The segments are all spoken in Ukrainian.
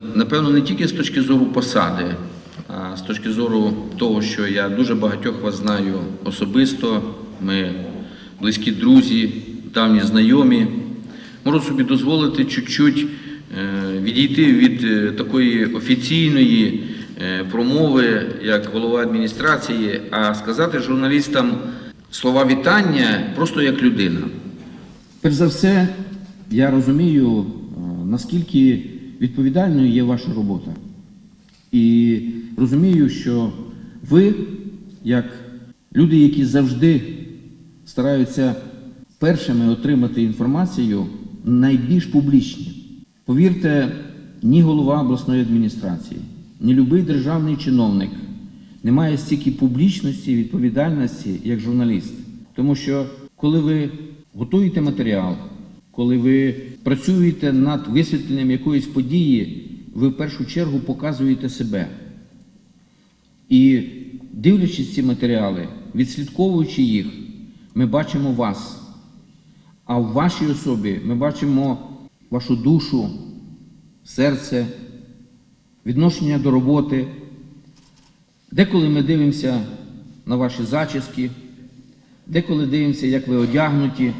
Напевно, не тільки з точки зору посади, а з точки зору того, що я дуже багатьох вас знаю особисто, ми близькі друзі, давні знайомі. Можу собі дозволити чуть-чуть е, відійти від е, такої офіційної е, промови, як голова адміністрації, а сказати журналістам слова вітання просто як людина. Перш за все, я розумію, наскільки відповідальною є ваша робота. І розумію, що ви, як люди, які завжди стараються першими отримати інформацію, найбільш публічні. Повірте, ні голова обласної адміністрації, ні будь-який державний чиновник не має стільки публічності і відповідальності, як журналіст. Тому що коли ви готуєте матеріал, коли ви працюєте над висвітленням якоїсь події, ви в першу чергу показуєте себе. І дивлячись ці матеріали, відслідковуючи їх, ми бачимо вас. А в вашій особі ми бачимо вашу душу, серце, відношення до роботи. Деколи ми дивимося на ваші зачіски, деколи дивимося, як ви одягнуті,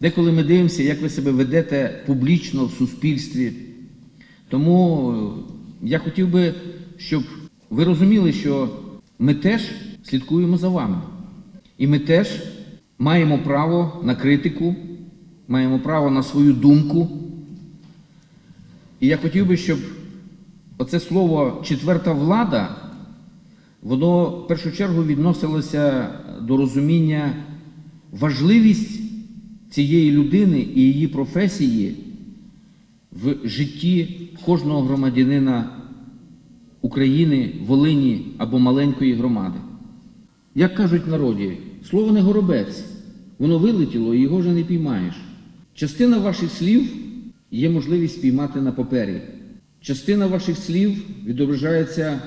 деколи ми дивимося, як ви себе ведете публічно в суспільстві. Тому е, я хотів би, щоб ви розуміли, що ми теж слідкуємо за вами. І ми теж маємо право на критику, маємо право на свою думку. І я хотів би, щоб оце слово четверта влада, воно в першу чергу відносилося до розуміння важливість цієї людини і її професії в житті кожного громадянина України, Волині або маленької громади. Як кажуть в народі, слово не горобець, воно вилетіло і його вже не піймаєш. Частина ваших слів є можливість спіймати на папері. Частина ваших слів відображається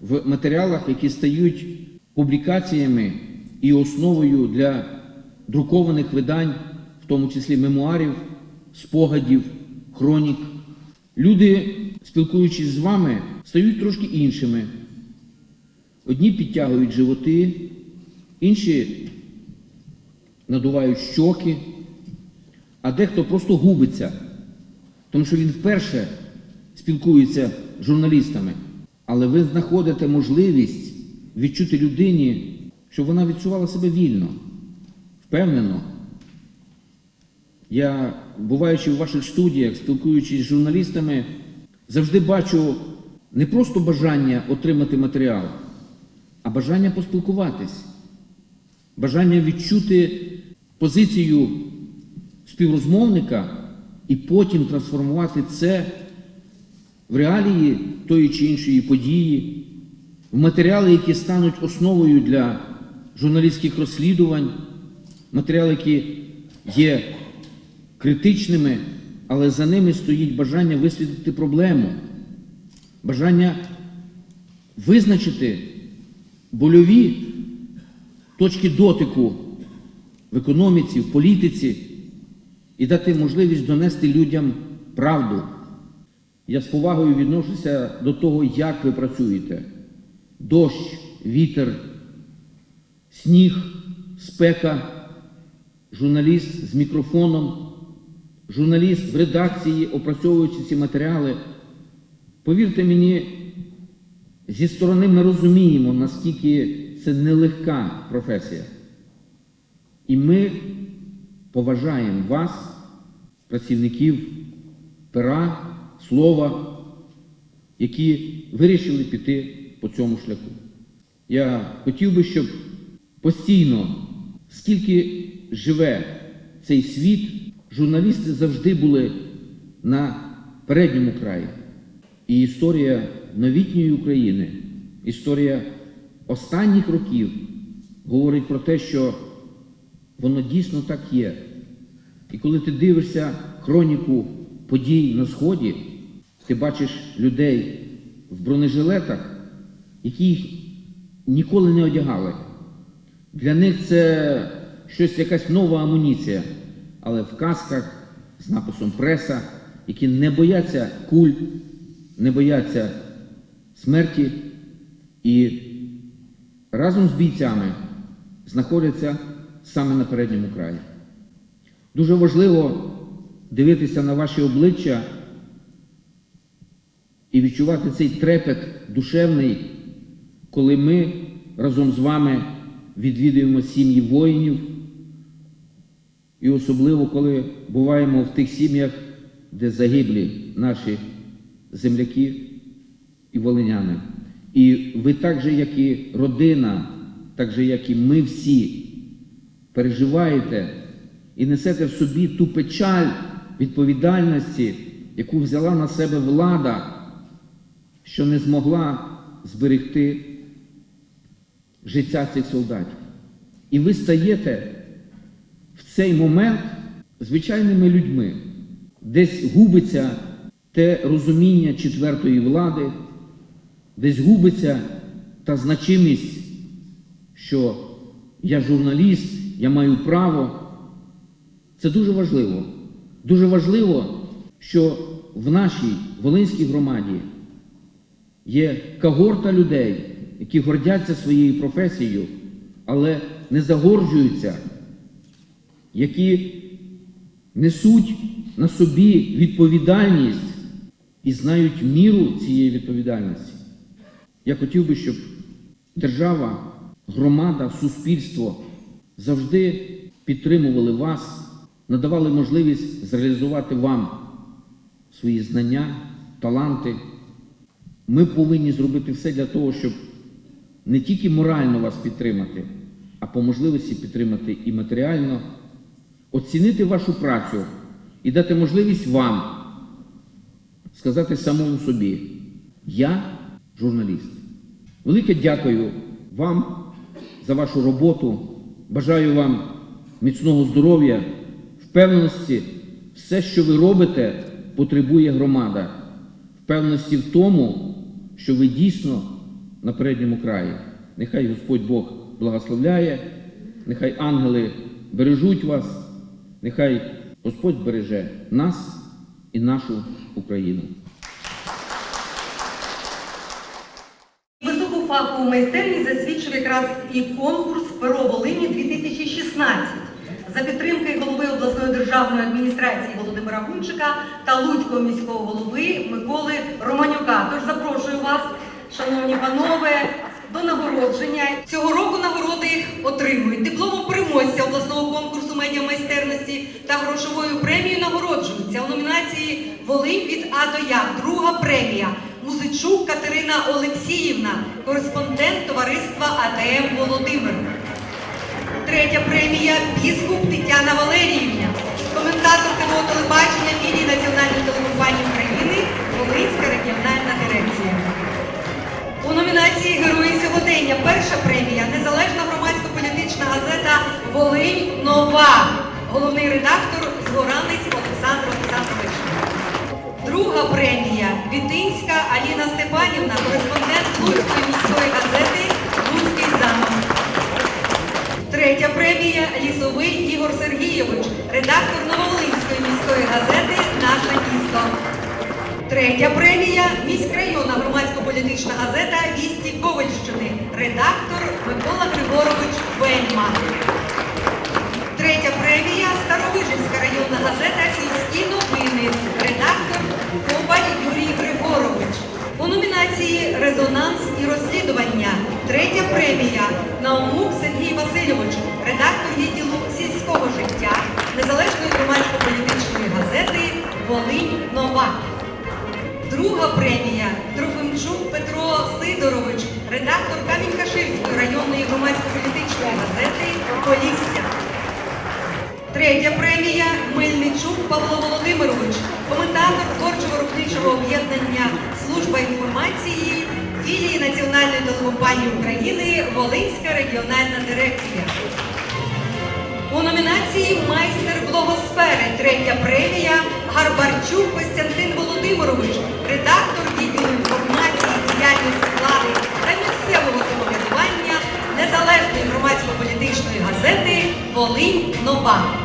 в матеріалах, які стають публікаціями і основою для друкованих видань, в тому числі мемуарів, спогадів, хронік. Люди, спілкуючись з вами, стають трошки іншими. Одні підтягують животи, інші надувають щоки, а дехто просто губиться, тому що він вперше спілкується з журналістами. Але ви знаходите можливість відчути людині, щоб вона відчувала себе вільно, впевнено. Я, буваючи в ваших студіях, спілкуючись з журналістами, завжди бачу не просто бажання отримати матеріал, а бажання поспілкуватись, бажання відчути позицію співрозмовника і потім трансформувати це в реалії тої чи іншої події, в матеріали, які стануть основою для журналістських розслідувань, матеріали, які є критичними, але за ними стоїть бажання висвітлити проблему, бажання визначити больові точки дотику в економіці, в політиці і дати можливість донести людям правду. Я з повагою відношуся до того, як ви працюєте. Дощ, вітер, сніг, спека, журналіст з мікрофоном, журналіст в редакції, опрацьовуючи ці матеріали. Повірте мені, зі сторони ми розуміємо, наскільки це нелегка професія. І ми поважаємо вас, працівників пера, слова, які вирішили піти по цьому шляху. Я хотів би, щоб постійно, скільки живе цей світ, журналісти завжди були на передньому краї. І історія новітньої України, історія останніх років говорить про те, що воно дійсно так є. І коли ти дивишся хроніку подій на Сході, ти бачиш людей в бронежилетах, які їх ніколи не одягали. Для них це щось якась нова амуніція, але в касках з написом преса, які не бояться куль, не бояться смерті і разом з бійцями знаходяться саме на передньому краї. Дуже важливо дивитися на ваші обличчя і відчувати цей трепет душевний, коли ми разом з вами відвідуємо сім'ї воїнів, і особливо, коли буваємо в тих сім'ях, де загиблі наші земляки і волиняни. І ви так же, як і родина, так же, як і ми всі, переживаєте і несете в собі ту печаль відповідальності, яку взяла на себе влада, що не змогла зберегти життя цих солдатів. І ви стаєте в цей момент звичайними людьми. Десь губиться те розуміння четвертої влади, десь губиться та значимість, що я журналіст, я маю право. Це дуже важливо. Дуже важливо, що в нашій Волинській громаді є когорта людей, які гордяться своєю професією, але не загорджуються, які несуть на собі відповідальність і знають міру цієї відповідальності. Я хотів би, щоб держава, громада, суспільство завжди підтримували вас, надавали можливість зреалізувати вам свої знання, таланти. Ми повинні зробити все для того, щоб не тільки морально вас підтримати, а по можливості підтримати і матеріально, оцінити вашу працю і дати можливість вам сказати самому собі: я журналіст. Велике дякую вам за вашу роботу. Бажаю вам міцного здоров'я, впевненості, все, що ви робите, потребує громада. Впевненості в тому, що ви дійсно на передньому краї. Нехай Господь Бог благословляє, нехай ангели бережуть вас, нехай Господь береже нас і нашу Україну. Високу фахову майстерність засвідчив якраз і конкурс Перо Волині 2016 за підтримки голови обласної державної адміністрації Володимира Гунчика та Луцького міського голови Миколи Романюка. Тож запрошую вас, шановні панове, до нагородження. Цього року нагороди отримують дипломом переможця обласного конкурсу медіамайстерності та грошовою премією нагороджуються у номінації Волинь від А до Я. Друга премія. Музичук Катерина Олексіївна, кореспондент товариства АТМ Володимир. Третя премія Біскуп Тетяна Валеріївна, коментатор телебачення філії Національної телебачення України, Волинська регіональна дирекція. У номінації Герої сьогодення перша премія Незалежна громадсько-політична газета Волинь Нова. Головний редактор Третя премія міськрайонна громадсько-політична газета Вісті Ковальщини, редактор Микола Григорович Вельма. Третя премія Старовижинська районна газета Сільські новини, редактор Коваль Юрій Григорович. У номінації Резонанс і Камінь-Каширської районної громадсько-політичної газети Полісся. Третя премія Мельничук Павло Володимирович, коментатор творчо-виробничого об'єднання Служба інформації філії Національної телекомпанії України Волинська регіональна дирекція. У номінації Майстер благосфери третя премія Гарбарчук Костянтин Володимирович, самоврядування Незалежної громадсько-політичної газети Волинь Нова.